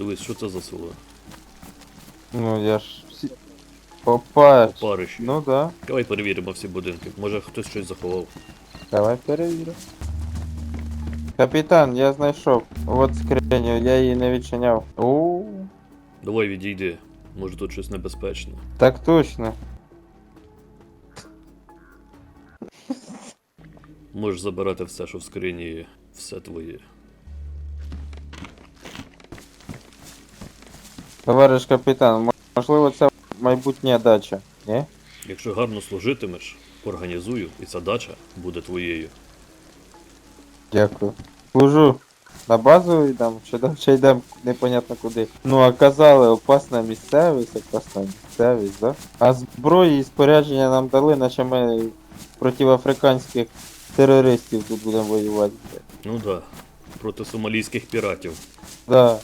Дивись, що це за село? Ну я ж всі. Париж. Ну да. Давай перевіримо всі будинки. Може хтось щось заховав. Давай перевіримо. Капітан, я знайшов. От скриню, я її не відчиняв. У, Давай відійди. Може тут щось небезпечне. так точно. Можеш забирати все, що в скрині, все твоє. Товариш капітан, можливо, це майбутня дача, ні? Якщо гарно служитимеш, організую, і ця дача буде твоєю. Дякую. Служу. На базу йдемо, чи далі йдемо непонятно куди. Ну, а казали, опасна місцевість, опасна місцевість, да? А зброї і спорядження нам дали, наче ми проти африканських терористів тут будемо воювати. Ну да, проти сомалійських піратів. Да.